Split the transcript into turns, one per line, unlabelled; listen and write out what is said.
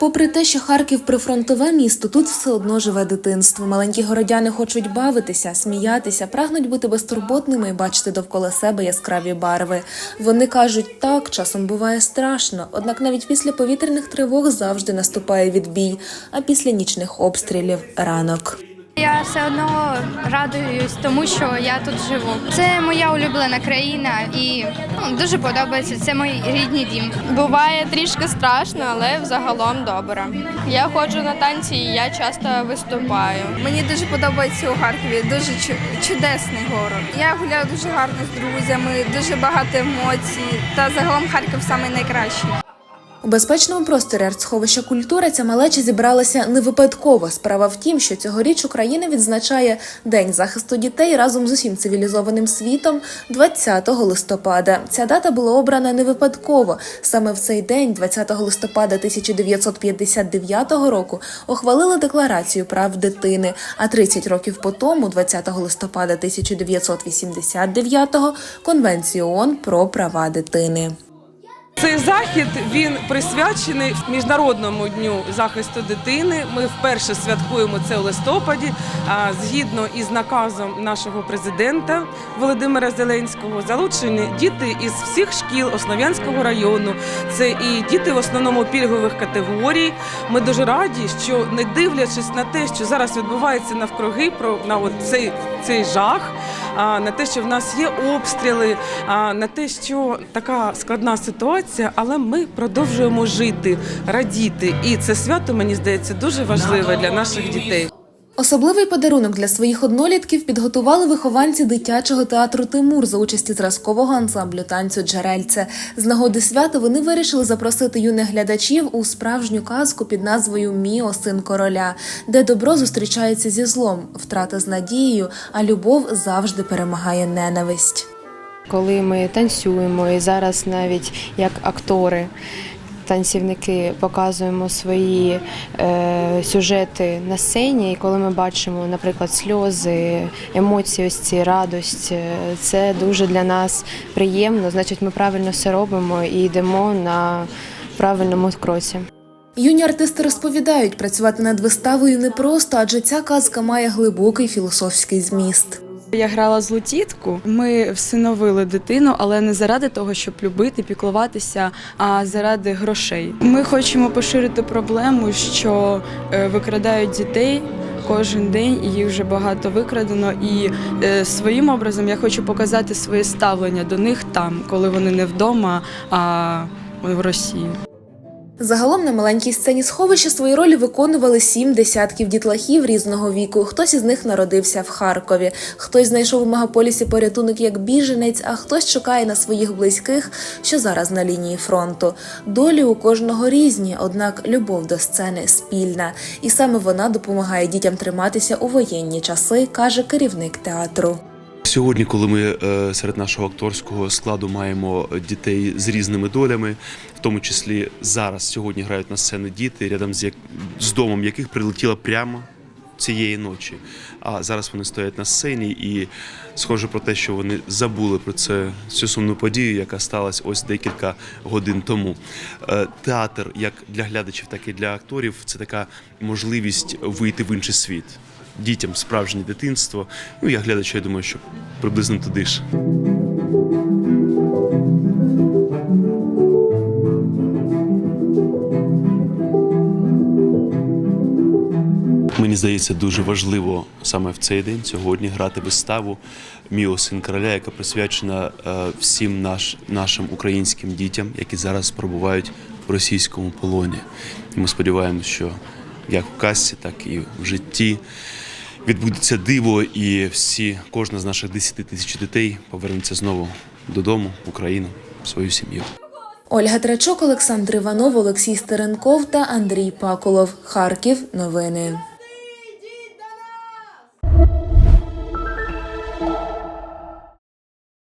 Попри те, що Харків прифронтове місто, тут все одно живе дитинство. Маленькі городяни хочуть бавитися, сміятися, прагнуть бути безтурботними і бачити довкола себе яскраві барви. Вони кажуть, так, часом буває страшно, однак навіть після повітряних тривог завжди наступає відбій, а після нічних обстрілів ранок.
Я все одно радуюсь тому, що я тут живу. Це моя улюблена країна і ну, дуже подобається. Це мій рідний дім.
Буває трішки страшно, але взагалом добре. Я ходжу на танці і я часто виступаю.
Мені дуже подобається у Харкові, дуже чудесний город. Я гуляю дуже гарно з друзями, дуже багато емоцій. Та загалом Харків самий найкращий.
У безпечному просторі артсховища культура ця малеча зібралася не випадково. Справа в тім, що цьогоріч Україна відзначає День захисту дітей разом з усім цивілізованим світом 20 листопада. Ця дата була обрана не випадково. Саме в цей день, 20 листопада 1959 року, ухвалили декларацію прав дитини. А 30 років по тому, 20 листопада 1989 Конвенцію ООН про права дитини.
Цей захід він присвячений міжнародному дню захисту дитини. Ми вперше святкуємо це у листопаді. Згідно із наказом нашого президента Володимира Зеленського, залучені діти із всіх шкіл Основ'янського району. Це і діти в основному пільгових категорій. Ми дуже раді, що не дивлячись на те, що зараз відбувається навкруги, про на цей, цей жах, на те, що в нас є обстріли, на те, що така складна ситуація, але ми продовжуємо жити, радіти. І це свято, мені здається, дуже важливе для наших дітей.
Особливий подарунок для своїх однолітків підготували вихованці дитячого театру Тимур за участі зразкового ансамблю танцю Джерельце. З нагоди свята вони вирішили запросити юних глядачів у справжню казку під назвою Міо, син короля, де добро зустрічається зі злом, втрата з надією, а любов завжди перемагає ненависть.
коли ми танцюємо, і зараз навіть як актори. Танцівники показуємо свої е, сюжети на сцені, і коли ми бачимо, наприклад, сльози, емоції, ось ці радость, е, це дуже для нас приємно. Значить, ми правильно все робимо і йдемо на правильному кроці.
Юні артисти розповідають, працювати над виставою непросто, адже ця казка має глибокий філософський зміст.
Я грала злу тітку. Ми всиновили дитину, але не заради того, щоб любити, піклуватися, а заради грошей. Ми хочемо поширити проблему, що е, викрадають дітей. Кожен день їх вже багато викрадено. І е, своїм образом я хочу показати своє ставлення до них там, коли вони не вдома, а в Росії.
Загалом на маленькій сцені сховища свої ролі виконували сім десятків дітлахів різного віку. Хтось із них народився в Харкові, хтось знайшов у мегаполісі порятунок як біженець, а хтось шукає на своїх близьких, що зараз на лінії фронту. Долі у кожного різні, однак любов до сцени спільна, і саме вона допомагає дітям триматися у воєнні часи, каже керівник театру.
Сьогодні, коли ми е, серед нашого акторського складу маємо дітей з різними долями, в тому числі зараз сьогодні грають на сцені діти, рядом з, як... з домом яких прилетіла прямо цієї ночі. А зараз вони стоять на сцені і схоже про те, що вони забули про це цю сумну подію, яка сталася ось декілька годин тому. Е, Театр, як для глядачів, так і для акторів, це така можливість вийти в інший світ. Дітям справжнє дитинство. Ну, я глядач, я думаю, що приблизно туди ж. Мені здається, дуже важливо саме в цей день сьогодні грати виставу Міо син короля, яка присвячена е, всім наш, нашим українським дітям, які зараз перебувають в російському полоні. І ми сподіваємося, що як в касі, так і в житті відбудеться диво, і всі, кожна з наших 10 тисяч дітей повернеться знову додому, в Україну, в свою сім'ю.
Ольга Трачок, Олександр Іванов, Олексій Стеренков та Андрій Паколов. Харків. Новини.